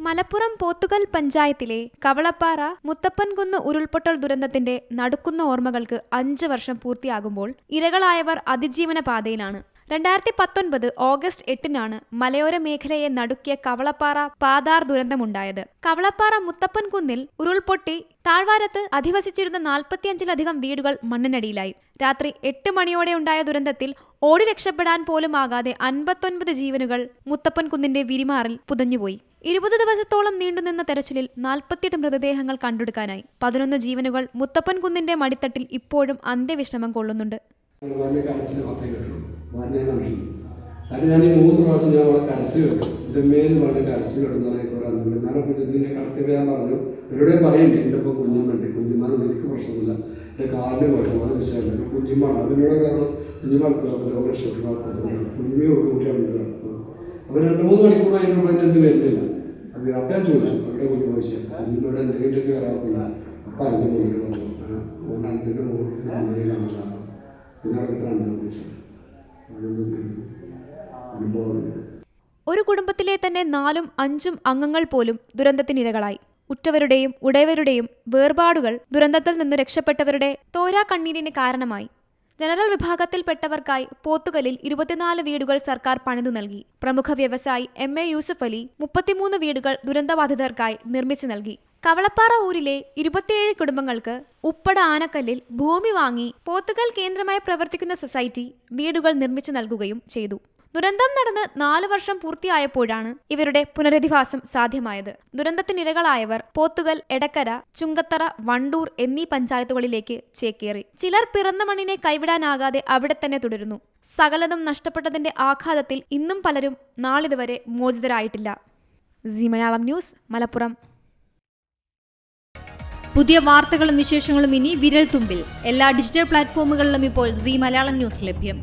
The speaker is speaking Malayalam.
മലപ്പുറം പോത്തുകൽ പഞ്ചായത്തിലെ കവളപ്പാറ മുത്തപ്പൻകുന്ന് ഉരുൾപൊട്ടൽ ദുരന്തത്തിന്റെ നടുക്കുന്ന ഓർമ്മകൾക്ക് അഞ്ച് വർഷം പൂർത്തിയാകുമ്പോൾ ഇരകളായവർ അതിജീവന പാതയിലാണ്. രണ്ടായിരത്തി പത്തൊൻപത് ഓഗസ്റ്റ് എട്ടിനാണ് മലയോര മേഖലയെ നടുക്കിയ കവളപ്പാറ പാതാർ ദുരന്തമുണ്ടായത്. കവളപ്പാറ മുത്തപ്പൻകുന്നിൽ ഉരുൾപൊട്ടി താഴ്വാരത്ത് അധിവസിച്ചിരുന്ന നാൽപ്പത്തിയഞ്ചിലധികം വീടുകൾ മണ്ണിനടിയിലായി. രാത്രി എട്ട് മണിയോടെ ഉണ്ടായ ദുരന്തത്തിൽ ഓടി രക്ഷപ്പെടാൻ പോലും ആകാതെ അൻപത്തൊൻപത് ജീവനുകൾ മുത്തപ്പൻ കുന്നിന്റെ വിരിമാറിൽ പുതഞ്ഞുപോയി. ഇരുപത് ദിവസത്തോളം നീണ്ടുനിന്ന തെരച്ചിലിൽ നാൽപ്പത്തിയെട്ട് മൃതദേഹങ്ങൾ കണ്ടെടുക്കാനായി. പതിനൊന്ന് ജീവനുകൾ മുത്തപ്പൻ കുന്നിന്റെ മടിത്തട്ടിൽ ഇപ്പോഴും അന്ത്യവിശ്രമം കൊള്ളുന്നുണ്ട്. ഞാൻ മൂന്ന് പറഞ്ഞ്. അത് അതിനോട് കാരണം കുഞ്ഞുമാർക്ക് കിടക്കുന്നത് രണ്ട് മൂന്ന് മണിക്കൂർ അതിനുള്ള എന്റെ വരുന്നില്ല. ചോദിച്ചു. വരാറില്ല അപ്പം ഒരു കുടുംബത്തിലെ തന്നെ നാലും അഞ്ചും അംഗങ്ങൾ പോലും ദുരന്തത്തിനിരകളായി. ഉറ്റവരുടെയും ഉടയവരുടെയും വേർപാടുകൾ ദുരന്തത്തിൽ നിന്ന് രക്ഷപ്പെട്ടവരുടെ തോരാ കണ്ണീരിന് കാരണമായി. ജനറൽ വിഭാഗത്തിൽപ്പെട്ടവർക്കായി പോത്തുകലിൽ ഇരുപത്തിനാല് വീടുകൾ സർക്കാർ പണിതു നൽകി. പ്രമുഖ വ്യവസായി എം എ യൂസഫ് അലി മുപ്പത്തിമൂന്ന് വീടുകൾ ദുരന്തബാധിതർക്കായി നിർമ്മിച്ചു നൽകി. കവളപ്പാറ ഊരിലെ ഇരുപത്തിയേഴ് കുടുംബങ്ങൾക്ക് ഉപ്പട ആനക്കല്ലിൽ ഭൂമി വാങ്ങി പോത്തുകൽ കേന്ദ്രമായി പ്രവർത്തിക്കുന്ന സൊസൈറ്റി വീടുകൾ നിർമ്മിച്ചു നൽകുകയും ചെയ്തു. ദുരന്തം നടന്ന് നാലു വർഷം പൂർത്തിയായപ്പോഴാണ് ഇവരുടെ പുനരധിവാസം സാധ്യമായത്. ദുരന്തത്തിനിരകളായവർ പോത്തുകൽ എടക്കര ചുങ്കത്തറ വണ്ടൂർ എന്നീ പഞ്ചായത്തുകളിലേക്ക് ചേക്കേറി. ചിലർ പിറന്ന മണ്ണിനെ കൈവിടാനാകാതെ അവിടെ തന്നെ തുടരുന്നു. സകലതും നഷ്ടപ്പെട്ടതിന്റെ ആഘാതത്തിൽ ഇന്നും പലരും നാളിതുവരെ മോചിതരായിട്ടില്ല. C Malayalam news Malappuram. പുതിയ വാർത്തകളും വിശേഷങ്ങളും ഇനി വിരൽ തുമ്പിൽ എല്ലാ ഡിജിറ്റൽ പ്ലാറ്റ്ഫോമുകളിലും ഇപ്പോൾ സി മലയാളം ന്യൂസ് ലഭ്യം.